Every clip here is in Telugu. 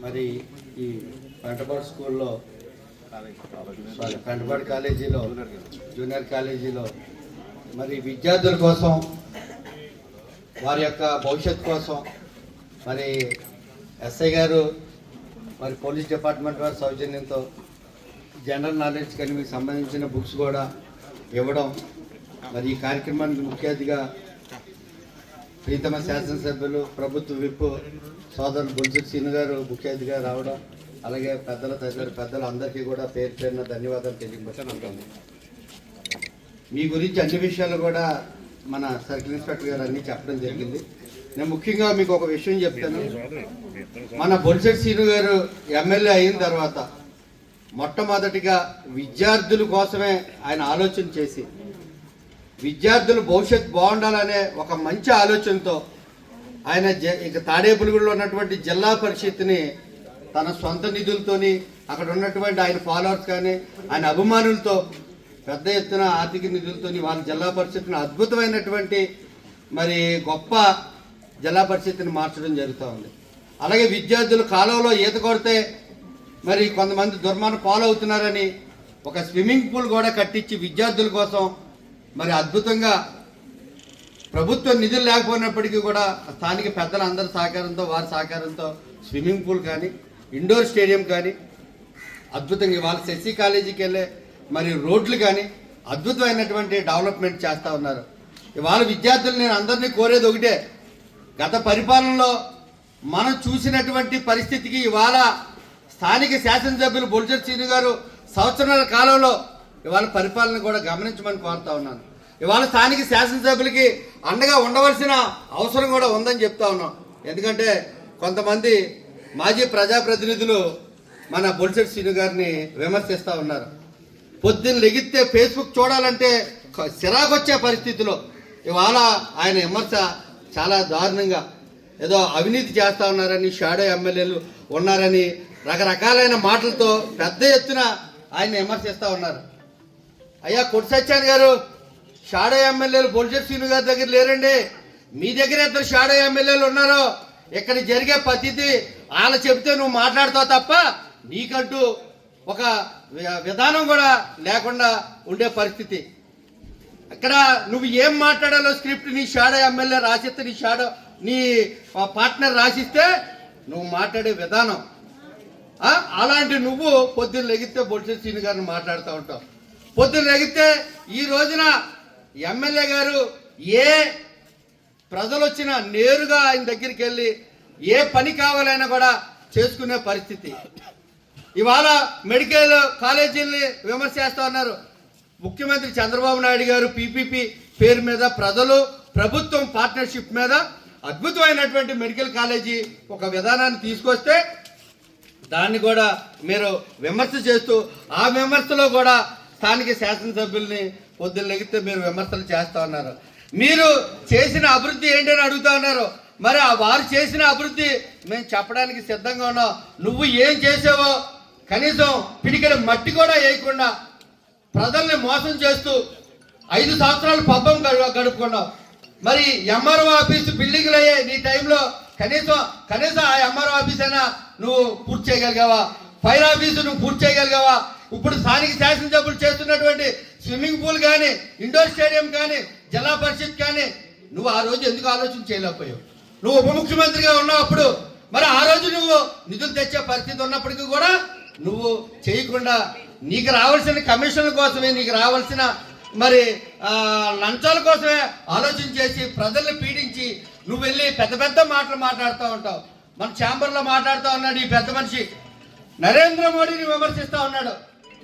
మరి ఈ పెంటపాడు స్కూల్లో సారీ పెంటపాడు కాలేజీలో జూనియర్ కాలేజీలో మరి విద్యార్థుల కోసం వారి యొక్క భవిష్యత్తు కోసం మరి ఎస్ఐ గారు మరి పోలీస్ డిపార్ట్మెంట్ వారి సౌజన్యంతో జనరల్ నాలెడ్జ్ కానీ మీకు సంబంధించిన బుక్స్ కూడా ఇవ్వడం మరి ఈ కార్యక్రమానికి ముఖ్య అతిథిగా ప్రీతమ శాసనసభ్యులు ప్రభుత్వ విప్ సోదరులు బొల్సూరి సీను గారు ముఖ్య అతిథిగా రావడం అలాగే పెద్దల తదితర పెద్దలు అందరికీ కూడా పేరు పేరున ధన్యవాదాలు తెలియపరుచుకుంటాను మీ గురించి అన్ని విషయాలు కూడా మన సర్కిల్ ఇన్స్పెక్టర్ గారు అన్నీ చెప్పడం జరిగింది. నేను ముఖ్యంగా మీకు ఒక విషయం చెప్తాను. మన బొల్సెట్ సీను గారు ఎమ్మెల్యే అయిన తర్వాత మొట్టమొదటిగా విద్యార్థుల కోసమే ఆయన ఆలోచన చేసి విద్యార్థుల భవిష్యత్ బాగుండాలనే ఒక మంచి ఆలోచనతో ఆయన ఇక తాడేపులుగులో ఉన్నటువంటి జిల్లా పరిషత్ని తన సొంత నిధులతోని అక్కడ ఉన్నటువంటి ఆయన ఫాలోవర్స్ కానీ ఆయన అభిమానులతో పెద్ద ఎత్తున ఆర్థిక నిధులతోని వాళ్ళ జిల్లా పరిషత్ని అద్భుతమైనటువంటి మరి గొప్ప జిల్లా పరిషత్ని మార్చడం జరుగుతూ ఉంది. అలాగే విద్యార్థులు కాలంలో ఈత కొడితే మరి కొంతమంది దుర్మార్గం ఫాలో అవుతున్నారని ఒక స్విమ్మింగ్ పూల్ కూడా కట్టించి విద్యార్థుల కోసం మరి అద్భుతంగా ప్రభుత్వ నిధులు లేకపోయినప్పటికీ కూడా స్థానిక పెద్దల అందరి సహకారంతో వారి సహకారంతో స్విమ్మింగ్ పూల్ కానీ ఇండోర్ స్టేడియం కానీ అద్భుతంగా ఇవాళ శశి కాలేజీకి వెళ్ళే మరి రోడ్లు కానీ అద్భుతమైనటువంటి డెవలప్మెంట్ చేస్తూ ఉన్నారు. ఇవాళ విద్యార్థులు నేను అందరినీ కోరేది ఒకటే. గత పరిపాలనలో మనం చూసినటువంటి పరిస్థితికి ఇవాళ స్థానిక శాసనసభ్యులు బొల్జర్ శ్రీను గారు సంవత్సరాల కాలంలో ఇవాళ పరిపాలన కూడా గమనించమని కోరుతా ఉన్నాను. ఇవాళ స్థానిక శాసనసభ్యులకి అండగా ఉండవలసిన అవసరం కూడా ఉందని చెప్తా ఉన్నాం. ఎందుకంటే కొంతమంది మాజీ ప్రజాప్రతినిధులు మన బొలిసెట్ శ్రీను గారిని విమర్శిస్తూ ఉన్నారు. పొద్దున్న లెగిస్తే ఫేస్బుక్ చూడాలంటే సిరాకొచ్చే చిరాకొచ్చే పరిస్థితిలో ఇవాళ ఆయన విమర్శ చాలా దారుణంగా ఏదో అవినీతి చేస్తా ఉన్నారని షాడో ఎమ్మెల్యేలు ఉన్నారని రకరకాలైన మాటలతో పెద్ద ఎత్తున ఆయన విమర్శిస్తూ ఉన్నారు. అయ్యా కొట్టి సత్యాన్ గారు షాడై ఎమ్మెల్యేలు బొల్జెట్ సీను గారి దగ్గర లేరండి. మీ దగ్గర ఇద్దరు షాడై ఎమ్మెల్యేలు ఉన్నారు ఇక్కడ జరిగే పద్ధతి వాళ్ళు చెబితే నువ్వు మాట్లాడతావు తప్ప నీకంటూ ఒక విధానం కూడా లేకుండా ఉండే పరిస్థితి. అక్కడ నువ్వు ఏం మాట్లాడాలో స్క్రిప్ట్ నీ షాడో ఎమ్మెల్యే రాసిస్తే నీ షాడో నీ పార్ట్నర్ రాసిస్తే నువ్వు మాట్లాడే విధానం. అలాంటి నువ్వు పొద్దున్న లెగితే బొట్టు సీని గారిని మాట్లాడుతూ ఉంటావు. పొద్దున్న లెగితే ఈ రోజున ఎమ్మెల్యే గారు ఏ ప్రజలు వచ్చినా నేరుగా ఆయన దగ్గరికి వెళ్ళి ఏ పని కావాలైనా కూడా చేసుకునే పరిస్థితి. ఇవాళ మెడికల్ కాలేజీల్ని విమర్శ చేస్తా ఉన్నారు. ముఖ్యమంత్రి చంద్రబాబు నాయుడు గారు పీపీపీ పేరు మీద ప్రజలు ప్రభుత్వం పార్ట్నర్షిప్ మీద అద్భుతమైనటువంటి మెడికల్ కాలేజీ ఒక విధానాన్ని తీసుకొస్తే దాన్ని కూడా మీరు విమర్శ చేస్తూ ఆ విమర్శలో కూడా స్థానిక శాసనసభ్యుల్ని పొద్దున్న లెగితే మీరు విమర్శలు చేస్తా ఉన్నారు. మీరు చేసిన అభివృద్ధి ఏంటని అడుగుతా ఉన్నారు. మరి ఆ వారు చేసిన అభివృద్ధి మేము చెప్పడానికి సిద్ధంగా ఉన్నాం. నువ్వు ఏం చేసావో కనీసం పిడికిన మట్టి కూడా వేయకుండా ప్రజల్ని మోసం చేస్తూ ఐదు సంవత్సరాలు పబ్బం గడు- గడుపుకున్నావు. మరి ఎంఆర్ఓ ఆఫీసు బిల్డింగ్లు అయ్యాయి. నీ టైంలో కనీసం కనీసం ఆ ఎంఆర్ఓ ఆఫీస్ అయినా నువ్వు పూర్తి చేయగలిగావా? ఫైర్ ఆఫీసు నువ్వు పూర్తి చేయగలిగావా? ఇప్పుడు స్థానిక శాసనసభ్యులు చేస్తున్నటువంటి స్విమ్మింగ్ పూల్ కానీ ఇండోర్ స్టేడియం కానీ జిల్లా పరిషత్ కానీ నువ్వు ఆ రోజు ఎందుకు ఆలోచన చేయలేకపోయావు? నువ్వు ఉప ముఖ్యమంత్రిగా ఉన్నావు అప్పుడు మరి ఆ రోజు నువ్వు నిధులు తెచ్చే పరిస్థితి ఉన్నప్పటికీ కూడా నువ్వు చేయకుండా నీకు రావాల్సిన కమిషన్ల కోసమే నీకు రావాల్సిన మరి లంచాల కోసమే ఆలోచన చేసి ప్రజల్ని పీడించి నువ్వు వెళ్ళి పెద్ద పెద్ద మాటలు మాట్లాడుతూ ఉంటావు. మన ఛాంబర్లో మాట్లాడుతూ ఉన్నాడు ఈ పెద్ద మనిషి. నరేంద్ర మోడీని విమర్శిస్తూ ఉన్నాడు.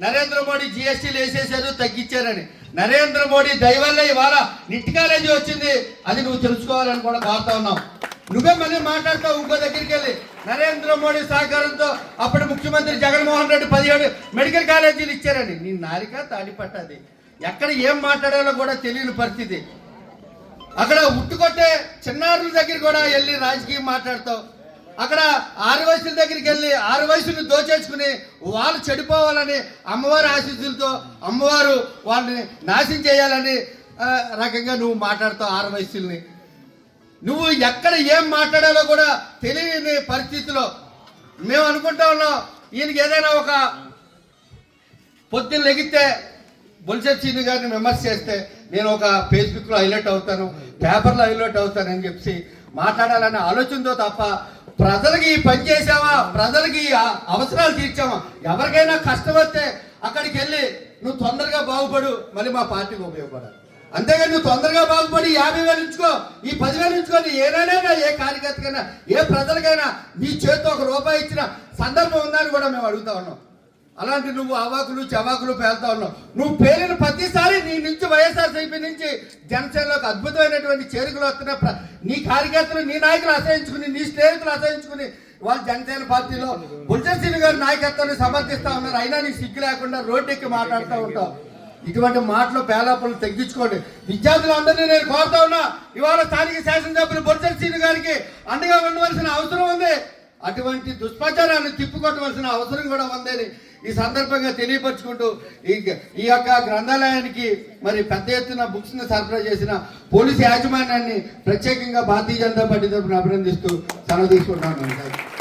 నరేంద్ర మోడీ జిఎస్టీలు వేసేసారు తగ్గించారని. నరేంద్ర మోడీ దయవల్ల ఇవాళ నిట్ కాలేజీ వచ్చింది. అది నువ్వు తెలుసుకోవాలని కూడా కోరుతా ఉన్నాం నువ్వే మళ్ళీ మాట్లాడతావు ఇంకో దగ్గరికి వెళ్ళి. నరేంద్ర మోడీ సహకారంతో అప్పటి ముఖ్యమంత్రి జగన్మోహన్ రెడ్డి పదిహేడు మెడికల్ కాలేజీలు ఇచ్చారని. నీ నారిక తాడిపట్టది ఎక్కడ ఏం మాట్లాడాలో కూడా తెలియని పరిస్థితి. అక్కడ ఉట్టుకొట్టే చిన్నారుల దగ్గర కూడా వెళ్ళి రాజకీయం మాట్లాడతావు. అక్కడ ఆరు వయసుల దగ్గరికి వెళ్ళి ఆరు వయసుని దోచేసుకుని వాళ్ళు చెడిపోవాలని అమ్మవారి ఆశీస్సులతో అమ్మవారు వాళ్ళని నాశనం చేయాలని రకంగా నువ్వు మాట్లాడతావు ఆరు వయసుల్ని. నువ్వు ఎక్కడ ఏం మాట్లాడాలో కూడా తెలియని పరిస్థితిలో మేము అనుకుంటా ఉన్నాం. ఈయనకి ఏదైనా ఒక పొద్దున్న లెగితే బొలిసెట్ గారిని విమర్శ చేస్తే నేను ఒక ఫేస్బుక్లో హైలైట్ అవుతాను పేపర్లో హైలైట్ అవుతానని చెప్పి మాట్లాడాలన్న ఆలోచనతో తప్ప ప్రజలకి ఈ పని చేసావా ప్రజలకి అవసరాలు తీర్చావా? ఎవరికైనా కష్టం వస్తే అక్కడికి వెళ్ళి నువ్వు తొందరగా బాగుపడు మళ్ళీ మా పార్టీకి ఉపయోగపడాలి. అంతేగాని నువ్వు తొందరగా బాగుపడి యాభై వేలు ఉంచుకో ఈ పదివేలు ఉంచుకొని ఏదైనా ఏ కార్యకర్తకైనా ఏ ప్రజలకైనా నీ చేతితో ఒక రూపాయి ఇచ్చిన సందర్భం ఉందని కూడా మేము అడుగుతా ఉన్నాం. అలాంటి నువ్వు అవాకులు చవాకులు పేలుతా ఉన్నావు. నువ్వు పేలిన ప్రతిసారి నీ నుంచి వైఎస్ఆర్సీపీ నుంచి జనసేనలోకి అద్భుతమైనటువంటి చేరికలు వస్తున్న నీ కార్యకర్తలు నీ నాయకులు అసహించుకుని నీ స్నేహితులు అసహించుకుని వాళ్ళు జనసేన పార్టీలో బుల్చన్ గారి నాయకత్వాన్ని సమర్థిస్తా ఉన్నారు. అయినా నీకు సిగ్గు లేకుండా రోడ్డెక్కి మాట్లాడుతూ ఉంటావు. ఇటువంటి మాటలు పేలాపులు తగ్గించుకోండి విద్యార్థులందరినీ నేను కోరుతా ఉన్నా ఇవాళ స్థానిక శాసనసభ్యులు బొత్స సీని గారికి అండగా ఉండవలసిన అవసరం ఉంది. అటువంటి దుష్ప్రచారాన్ని తిప్పుకొట్టవలసిన అవసరం కూడా ఉందని ఈ సందర్భంగా తెలియపరుచుకుంటూ ఈ ఈ యొక్క గ్రంథాలయానికి మరి పెద్ద ఎత్తున బుక్స్ని సరఫరా చేసిన పోలీసు యాజమాన్యాన్ని ప్రత్యేకంగా భారతీయ జనతా పార్టీ తరఫున అభినందిస్తూ సెలవు తీసుకుంటున్నాను.